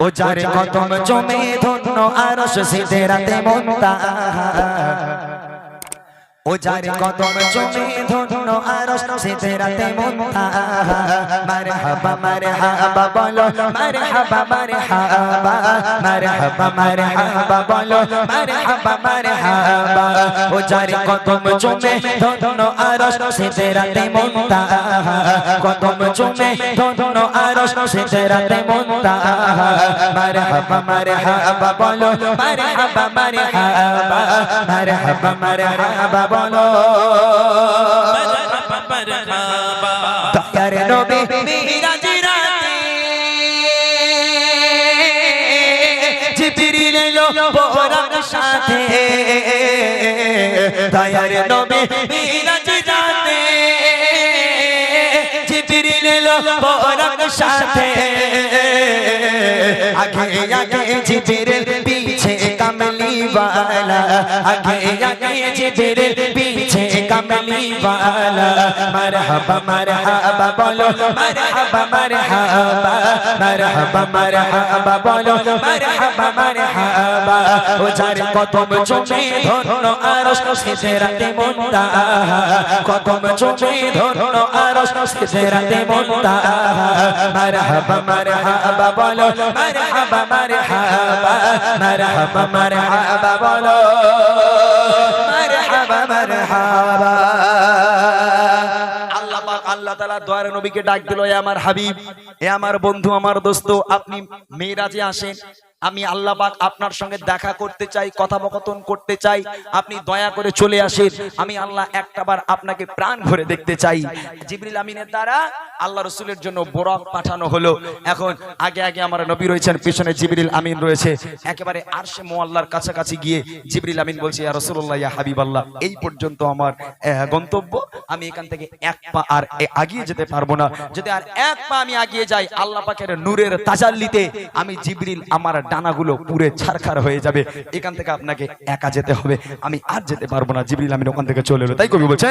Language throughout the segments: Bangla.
ও যার কদম জমে ধন্য আরশ সিদরাতে মুনতা ও যার কদম জমে ধন্য আরশ সিদরাতে মুনতা মারহাবা মারহাবা বলো মারহাবা মারহাবা মারহাবা মারহাবা বলো মারহাবা মারহাবা। ও যার কদম জমে ধন্য আরশ সিদরাতে মুনতা কদম জমে ধন্য আরশ সিদরাতে মুনতা মারহাবা মারহাবা বলো মারহাবা মারহাবা। মারহাবা মারহাবা বলো দয়ার নবী মিরাজ রাতে জিবরিল এলো বোরাক সাথে। দয়ার নবী মিরাজ রাতে জিবরিল এলো বোরাক সাথে। আগে আগে জিবরিল পিছে কামলি वाला आगे आगे जिबरिल पीछे कमली वाला मरहबा मरहबा बोलो मरहबा मरहबा मरहबा मरहबा बोलो मरहबा मरहबा ও যার কদম চুমে ধন্য আরশ সিদরাতে মুনতা কদম চুমে ধন্য আরশ সিদরাতে মুনতা মারহাবা মারহাবা বলো মারহাবা মারহাবা মারহাবা মারহাবা বলো মারহাবা মারহাবা আল্লাহ তাআলা দয়ার নবীকে ডাক দিল, এ আমার হাবিব, এ আমার বন্ধু, আমার দোস্ত, আপনি মেরাজে আসেন। আমি আল্লাহ পাক আপনার সঙ্গে দেখা করতে চাই, কথোপকথন করতে চাই। আপনি দয়া করে চলে আসেন। আমি আল্লাহ একটাবার আপনাকে প্রাণ ভরে দেখতে চাই। জিবরিল আমিনের দ্বারা আল্লাহ রসুলের জন্য বরফ পাঠানো হলো। এখন আগে আগে আমার নবী রয়েছেন, পিছনে জিবরিল আমিন রয়েছে। একেবারে আরশে মোয়াল্লার কাছাকাছি গিয়ে জিবরিল আমিন বলছে, ইয়া রাসূলুল্লাহ, ইয়া হাবিবাল্লাহ, এই পর্যন্ত আমার গন্তব্য, আমি এখান থেকে এক পা আর আগিয়ে যেতে পারব না। যদি আর এক পা আমি আগিয়ে যাই, আল্লাহ পাকের নূরের তাজাল্লিতে আমি জিবরিল আমার ডানাগুলো পুরে ছারখার হয়ে যাবে। এখান থেকে আপনাকে একা যেতে হবে। আমি আর যেতে পারব না। জিবরিল আমিন ওখান থেকে চলে এলো। তাই কবি বলছে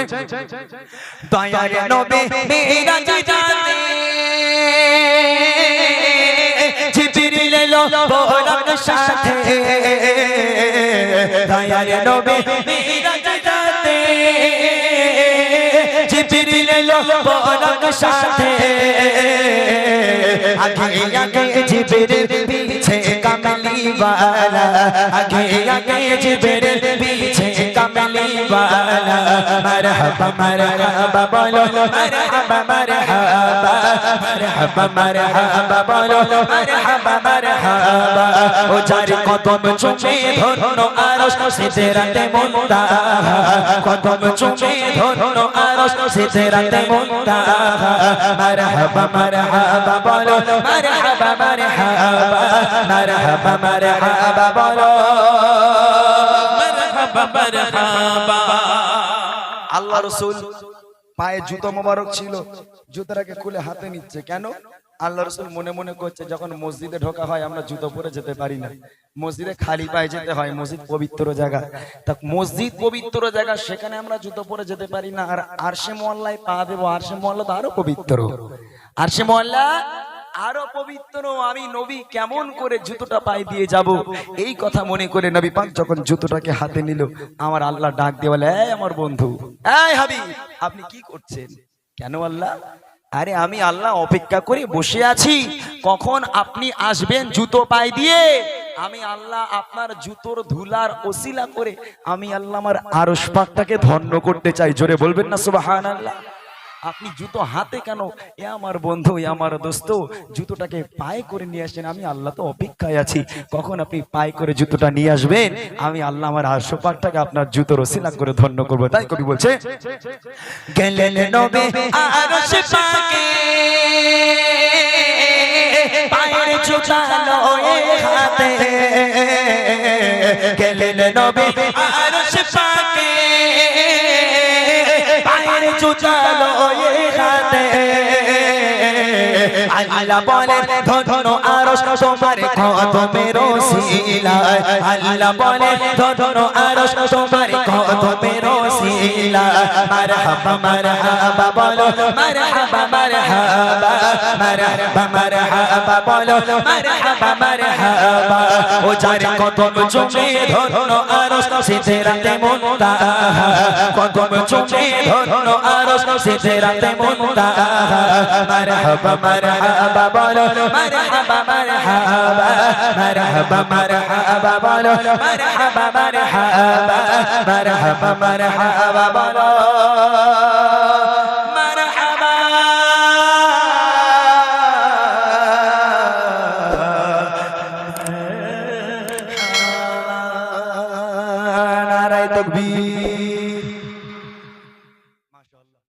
দয়ার নবী মিরাজ জানে। জিবরিল এলো বহরার সাথে। দয়াল নবী মিরাজ জানে জিবরিল এলো বহরার সাথে। আগে আগে জিবরিল পিছে কামলি वाला আগে আগে জিবরিল পিছে কমলি বালা মারহাবা মারহাবা বলো মারহাবা মারহাবা মারহাবা মারহাবা বলো মারহাবা মারহাবা ও যার কদম চুমে ধন্য আরশ সে তেরাতে মুন্তা কদম চুমে ধন্য আরশ সে তেরাতে মুন্তা মারহাবা মারহাবা বলো মারহাবা মারহাবা মারহাবা মারহাবা বলো আল্লাহ রসুল পায়ে জুতো মোবারক ছিল জুতোটাকে খুলে হাতে নিচ্ছে। কেন? আল্লাহ রসুল মনে মনে করছে, যখন মসজিদে ঢোকা হয়, আমরা জুতো পরে যেতে পারি না। মসজিদে খালি পায়ে যেতে হয়, মসজিদ পবিত্র জায়গা। তা মসজিদ পবিত্র জায়গা, সেখানে আমরা জুতো পরে যেতে পারি না। আর আরশে মহল্লায় পা দেবো, আরশে মহল্লা তো আরও পবিত্র। আরশে মহল্লা আরও পবিত্র আমি নবী কেমন করে জুতোটা পায়ে দিয়ে যাব? এই কথা মনে করে নবী পাক যখন জুতোটাকে হাতে নিল, আমার আল্লাহ ডাক দিয়ে বলে, এই আমার বন্ধু, এই হাবিব, আপনি কি করছেন? কেন আল্লাহ? আরে আমি আল্লাহ অপেক্ষা করে বসে আছি। কখন আপনি আসবেন জুতো পায়ে দিয়ে? আমি আল্লাহ আপনার জুতোর ধুলার ওসিলা করে, আমি আল্লাহ আমার আরশ পাকটাকে ধন্য করতে চাই। জোরে বলবেন না, সুবহানাল্লাহ। আপনি জুতো হাতে কেন? এ আমার বন্ধু, এ আমার দোস্ত, জুতোটাকে পায়ে করে নিয়ে আসেন, আমি আল্লাহ তো অপেক্ষায় আছি। কখন আপনি পায়ে করে জুতোটা নিয়ে আসবেন? আমি আল্লাহ আমার আশোপাকটাকে আপনার জুতো ওসিলা করে ধন্য করব। তাই কবি বলছে, গেলেন এ হাতে আল্লাহ আল্লাহ বলে ধন্য আরশ তোমার কদমের ওসিলায় আল্লাহ বলে ধন্য আরশ তোমার কদম মুনতাহা। মারহাবা মারহাবা বলো মারহাবা মারহাবা বলো মারহাবা মারহাবা মারহাবা মারহাবা বলো